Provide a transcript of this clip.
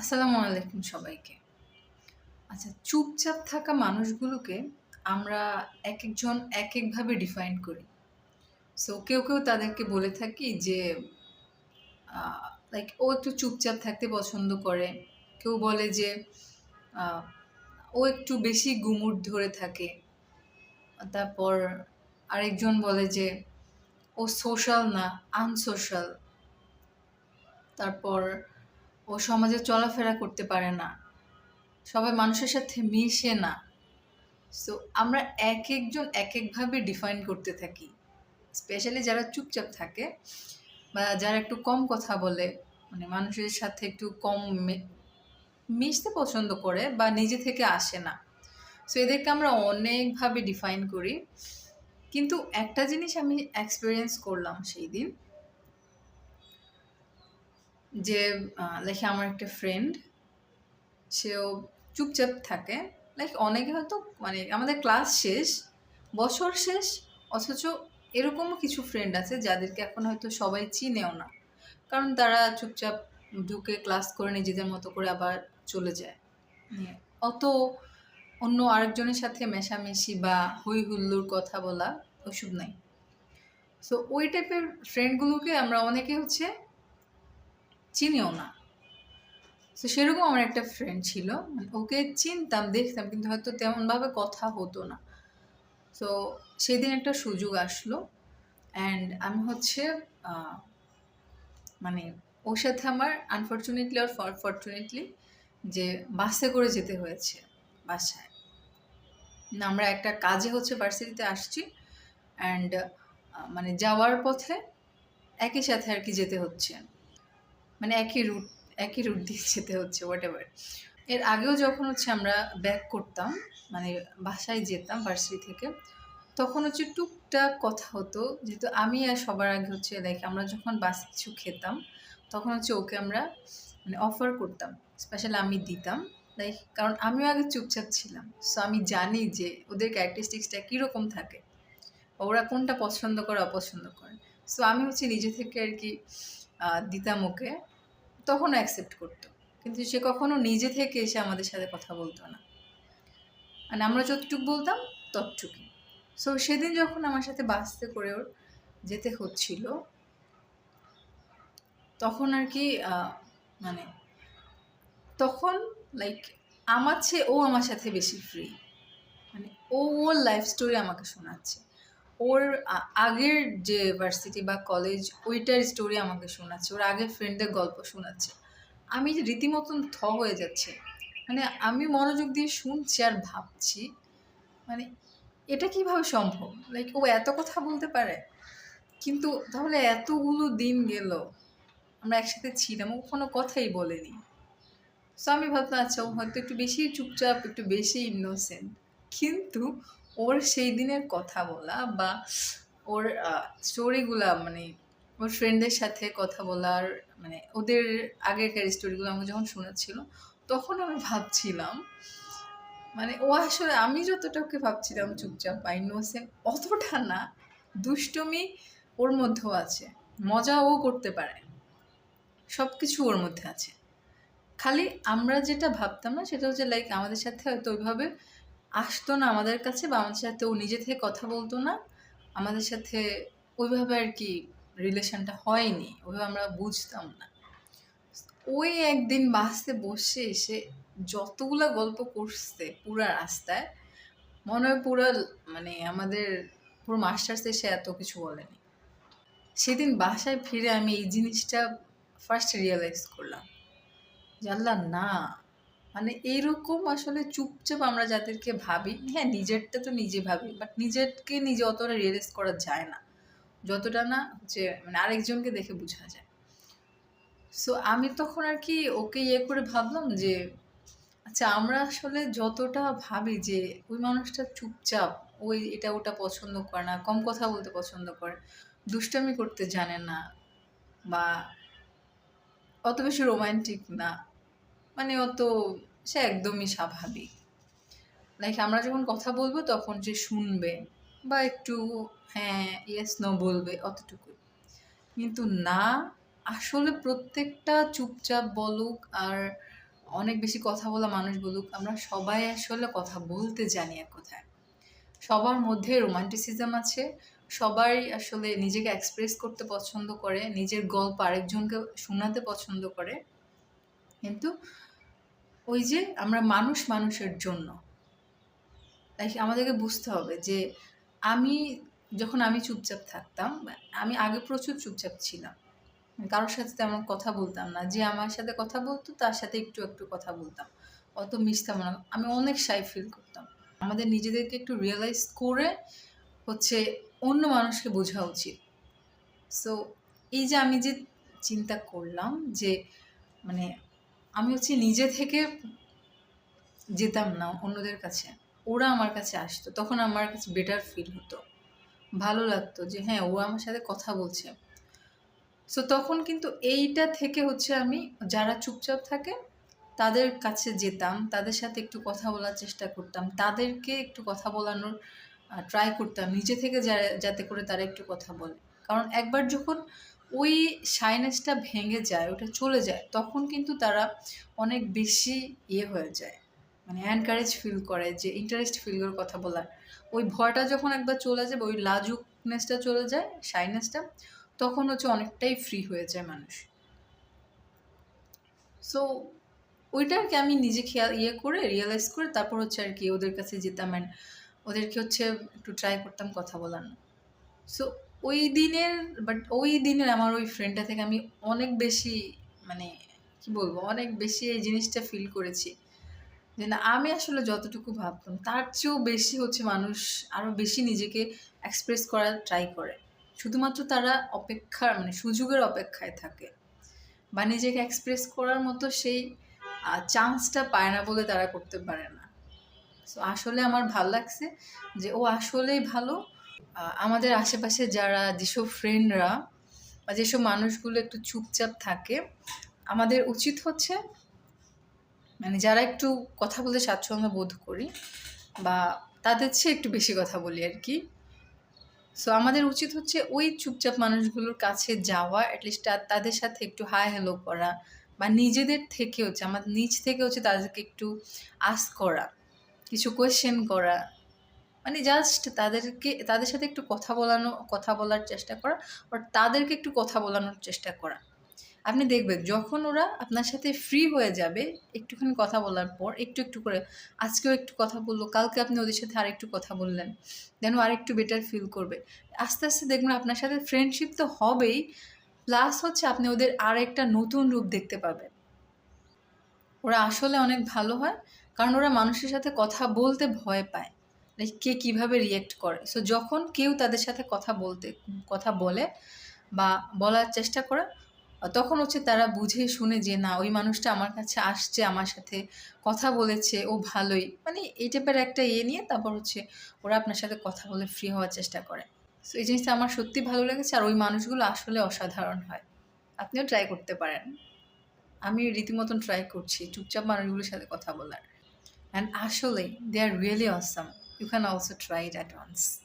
আসসালামু আলাইকুম সবাইকে। আচ্ছা চুপচাপ থাকা মানুষগুলোকে আমরা এক একজন এক একভাবে ডিফাইন করি। সো কেউ, কেউ তাদেরকে বলে থাকি যে লাইক ও একটু চুপচাপ থাকতে পছন্দ করে। কেউ বলে যে ও একটু বেশি গুমুট ধরে থাকে। তারপর আরেকজন বলে যে ও সোশ্যাল না, আনসোশ্যাল। তারপর ও সমাজে চলাফেরা করতে পারে না। সবাই মানুষের সাথে মিশে না। সো আমরা এক একজন এক একভাবে ডিফাইন করতে থাকি। স্পেশালি যারা চুপচাপ থাকে বা যারা একটু কম কথা বলে, মানে মানুষের সাথে একটু কম মিশতে পছন্দ করে বা নিজে থেকে আসে না। সো এদেরকে আমরা অনেকভাবে ডিফাইন করি। কিন্তু একটা জিনিস আমি এক্সপিরিয়েন্স করলাম সেইদিন। যে লাইক আমার একটা ফ্রেন্ড, সেও চুপচাপ থাকে। লাইক অনেকে হয়তো মানে আমাদের ক্লাস শেষ, বছর শেষ অথচ এরকমও কিছু ফ্রেন্ড আছে যাদেরকে এখন হয়তো সবাই চিনেও না। কারণ তারা চুপচাপ ঢুকে ক্লাস করে নিজেদের মতো করে আবার চলে যায়। অত অন্য আরেকজনের সাথে মেশামেশি বা হৈ হুল্লোড় কথা বলা ওসব নাই। সো ওই টাইপের ফ্রেন্ডগুলোকে আমরা অনেকে হচ্ছে চিনিও না। তো সেরকম আমার একটা ফ্রেন্ড ছিল। মানে ওকে চিনতাম, দেখতাম কিন্তু হয়তো তেমনভাবে কথা হতো না। সো সেদিন একটা সুযোগ আসলো অ্যান্ড আমি হচ্ছে মানে ওর সাথে আমার আনফর্চুনেটলি অর ফর ফরচুনেটলি যে বাসে করে যেতে হয়েছে বাসায়। আমরা একটা কাজে হচ্ছে ভার্সিটিতে আসছি অ্যান্ড মানে যাওয়ার পথে একই সাথে আর কি যেতে হচ্ছে। মানে একই রুট একই রুট দিয়ে যেতে হচ্ছে হোয়াটএভার। এর আগেও যখন হচ্ছে আমরা ব্যাক করতাম, মানে বাসায় যেতাম ভার্সিটি থেকে, তখন হচ্ছে টুকটাক কথা হতো। যেহেতু আমি আর সবার আগে হচ্ছে লাইক আমরা যখন বাসে কিছু খেতাম, তখন হচ্ছে ওকে আমরা মানে অফার করতাম। স্পেশাল আমি দিতাম। লাইক কারণ আমিও আগে চুপচাপ ছিলাম। সো আমি জানি যে ওদের ক্যারেক্টারিস্টিক্সটা কীরকম থাকে। ওরা কোনটা পছন্দ করে, অপছন্দ করে। সো আমি হচ্ছে নিজে থেকে আর কি দিতাম ওকে। তখন অ্যাকসেপ্ট করত। কিন্তু সে কখনো নিজে থেকে এসে আমাদের সাথে কথা বলতো না। মানে আমরা যতটুক বলতাম, ততটুকুই। সো সেদিন যখন আমার সাথে বাসতে করে ওর যেতে হচ্ছিল, তখন আর কি মানে তখন লাইক আমার চেয়ে ও আমার সাথে বেশি ফ্রি। মানে ও, ওর লাইফ স্টোরি আমাকে শোনাচ্ছে। ওর আগের যে ভার্সিটি বা কলেজ ওইটার স্টোরি আমাকে শোনাচ্ছে। ওর আগের ফ্রেন্ডদের গল্প শোনাচ্ছে। আমি রীতিমতন থ হয়ে যাচ্ছে মানে আমি মনোযোগ দিয়ে শুনছি আর ভাবছি, মানে এটা কীভাবে সম্ভব? লাইক ও এত কথা বলতে পারে? কিন্তু তাহলে এতগুলো দিন গেল। আমরা একসাথে ছিলাম। ও কোনো কথাই বলেনি। সো আমি ভাবলাম আচ্ছা ও হয়তো একটু বেশিই চুপচাপ, একটু বেশি ইনোসেন্ট। কিন্তু ওর সেই দিনের কথা বলা বা ওর স্টোরিগুলা মানে ওর ফ্রেন্ডের সাথে কথা বলার মানে ওদের আগেরকার স্টোরিগুলো আমাকে যখন শোনাচ্ছিল, তখন আমি ভাবছিলাম মানে ও আসলে আমি যতটা ওকে ভাবছিলাম চুপচাপ বা ইনোসেন্ট অতটা না। দুষ্টুমি ওর মধ্যেও আছে। মজা ও করতে পারে। সব কিছু ওর মধ্যে আছে। খালি আমরা যেটা ভাবতাম না সেটা হচ্ছে লাইক আমাদের সাথে হয়তো ওইভাবে আসতো না আমাদের কাছে বা আমাদের সাথে ও নিজে থেকে কথা বলতো না। আমাদের সাথে ওইভাবে আর কি রিলেশনটা হয়নি। ওইভাবে আমরা বুঝতাম না। ওই একদিন বাসে বসে এসে যতগুলা গল্প করছে পুরা রাস্তায়, মনে হয় পুরা মানে আমাদের পুরো মাস্টার্সে সে এত কিছু বলেনি। সেদিন বাসায় ফিরে আমি এই জিনিসটা ফার্স্ট রিয়েলাইজ করলাম। আল্লাহ না! মানে এইরকম আসলে চুপচাপ আমরা যাদেরকে ভাবি, হ্যাঁ নিজেরটা তো নিজে ভাবি। বাট নিজেরকে নিজে অতটা রিয়ালাইজ করা যায় না। যতটা না যে মানে আরেকজনকে দেখে বোঝা যায়। সো আমি তখন আর কি ওকে ইয়ে করে ভাবলাম যে আচ্ছা আমরা আসলে যতটা ভাবি যে ওই মানুষটা চুপচাপ, ওই এটা ওটা পছন্দ করে না, কম কথা বলতে পছন্দ করে, দুষ্টামি করতে জানে না বা অত বেশি রোমান্টিক না। মানে অত সে একদমই স্বাভাবিক। লাইক আমরা যখন কথা বলব তখন সে শুনবে বা একটু হ্যাঁ, ইয়েস, নো বলবে অতটুকুই। কিন্তু না, আসলে প্রত্যেকটা চুপচাপ বলুক আর অনেক বেশি কথা বলা মানুষ বলুক আমরা সবাই আসলে কথা বলতে জানি এক কথায় সবার মধ্যে রোমান্টিসিজম আছে সবাই আসলে নিজেকে এক্সপ্রেস করতে পছন্দ করে নিজের গল্প আরেকজনকে শোনাতে পছন্দ করে কিন্তু ওই যে আমরা মানুষ মানুষের জন্য। তাই আমাদেরকে বুঝতে হবে যে আমি যখন আমি চুপচাপ থাকতাম, আমি আগে প্রচুর চুপচাপ ছিলাম। কারোর সাথে তেমন কথা বলতাম না। যে আমার সাথে কথা বলতো, তার সাথে একটু একটু কথা বলতাম। অত মিশতাম না। আমি অনেক সাই ফিল করতাম। আমাদের নিজেদেরকে একটু রিয়েলাইজ করে হচ্ছে অন্য মানুষকে বোঝা উচিত। সো এই যে আমি যে চিন্তা করলাম যে মানে আমি হচ্ছে নিজে থেকে যেতাম না অন্যদের কাছে। ওরা আমার কাছে আসতো, তখন আমার কাছে বেটার ফিল হতো। ভালো লাগতো যে হ্যাঁ ও আমার সাথে কথা বলছে। সো তখন কিন্তু এইটা থেকে হচ্ছে আমি যারা চুপচাপ থাকে, তাদের কাছে যেতাম, তাদের সাথে একটু কথা বলার চেষ্টা করতাম, তাদেরকে একটু কথা বলানোর ট্রাই করতাম। নিজে থেকে যাতে করে তারা একটু কথা বলে। কারণ একবার যখন ওই সাইনেসটা ভেঙে যায়, ওটা চলে যায়, তখন কিন্তু তারা অনেক বেশি ইয়ে হয়ে যায়। মানে এনকারেজ ফিল করে যে ইন্টারেস্ট ফিল করে কথা বলার। ওই ভয়টা যখন একবার চলে যাবে, ওই লাজুকনেসটা চলে যায় শাইনেসটা তখন হচ্ছে অনেকটাই ফ্রি হয়ে যায় মানুষ। সো ওইটা আর কি আমি নিজে খেয়াল ইয়ে করে রিয়েলাইজ করে তারপর হচ্ছে আর কি ওদের কাছে যেতাম অ্যান্ড ওদেরকে হচ্ছে একটু ট্রাই করতাম কথা বলানো সো ওই দিনের বাট ওই দিনের আমার ওই ফ্রেন্ডটা থেকে আমি অনেক বেশি মানে কি বলব, অনেক বেশি এই জিনিসটা ফিল করেছি। যে না, আমি আসলে যতটুকু ভাবতাম, তার চেয়েও বেশি হচ্ছে মানুষ আরও বেশি নিজেকে এক্সপ্রেস করার ট্রাই করে। শুধুমাত্র তারা অপেক্ষার মানে সুযোগের অপেক্ষায় থাকে। বা নিজেকে এক্সপ্রেস করার মতো সেই চান্সটা পায় না বলে তারা করতে পারে না। সো আসলে আমার ভালো লাগছে যে ও আসলেই ভালো। আমাদের আশেপাশে যারা, যেসব ফ্রেন্ডরা বা যেসব মানুষগুলো একটু চুপচাপ থাকে, আমাদের উচিত হচ্ছে মানে যারা একটু কথা বলতে স্বাচ্ছন্দ্য বোধ করি বা তাদের চেয়ে একটু বেশি কথা বলি আর কি। সো আমাদের উচিত হচ্ছে ওই চুপচাপ মানুষগুলোর কাছে যাওয়া অ্যাটলিস্ট তাদের সাথে একটু হাই হ্যালো করা বা নিজেদের থেকে হচ্ছে, আমার নিজ থেকে হচ্ছে তাদেরকে একটু আস করা, কিছু কোয়েশ্চেন করা মানে জাস্ট তাদেরকে, তাদের সাথে একটু কথা বলানো, কথা বলার চেষ্টা করা বা তাদেরকে একটু কথা বলানোর চেষ্টা করা। আপনি দেখবেন যখন ওরা আপনার সাথে ফ্রি হয়ে যাবে, একটুখানি কথা বলার পর, একটু একটু করে, আজকেও একটু কথা বলল, কালকে আপনি ওদের সাথে আর একটু কথা বললেন, যেন আর একটু বেটার ফিল করবে। আস্তে আস্তে দেখবেন আপনার সাথে ফ্রেন্ডশিপ তো হবেই প্লাস হচ্ছে আপনি ওদের আর একটা নতুন রূপ দেখতে পাবেন। ওরা আসলে অনেক ভালো হয়, কারণ ওরা মানুষের সাথে কথা বলতে ভয় পায়। কে কীভাবে রিয়েক্ট করে? সো যখন কেউ তাদের সাথে কথা বলতে, কথা বলে বা বলার চেষ্টা করে, তখন হচ্ছে তারা বুঝে শুনে যে, না, ওই মানুষটা আমার কাছে আসছে, আমার সাথে কথা বলেছে, ও ভালোই। মানে এই টাইপের একটা ইয়ে নিয়ে তারপর হচ্ছে ওরা আপনার সাথে কথা বলে ফ্রি হওয়ার চেষ্টা করে। সো এই জিনিসটা আমার সত্যি ভালো লেগেছে আর ওই মানুষগুলো আসলে অসাধারণ হয়। আপনিও ট্রাই করতে পারেন। আমি রীতিমতন ট্রাই করছি, চুপচাপ মানুষগুলোর সাথে কথা বলার। অ্যান্ড আসলে they are really awesome you can also try it at once.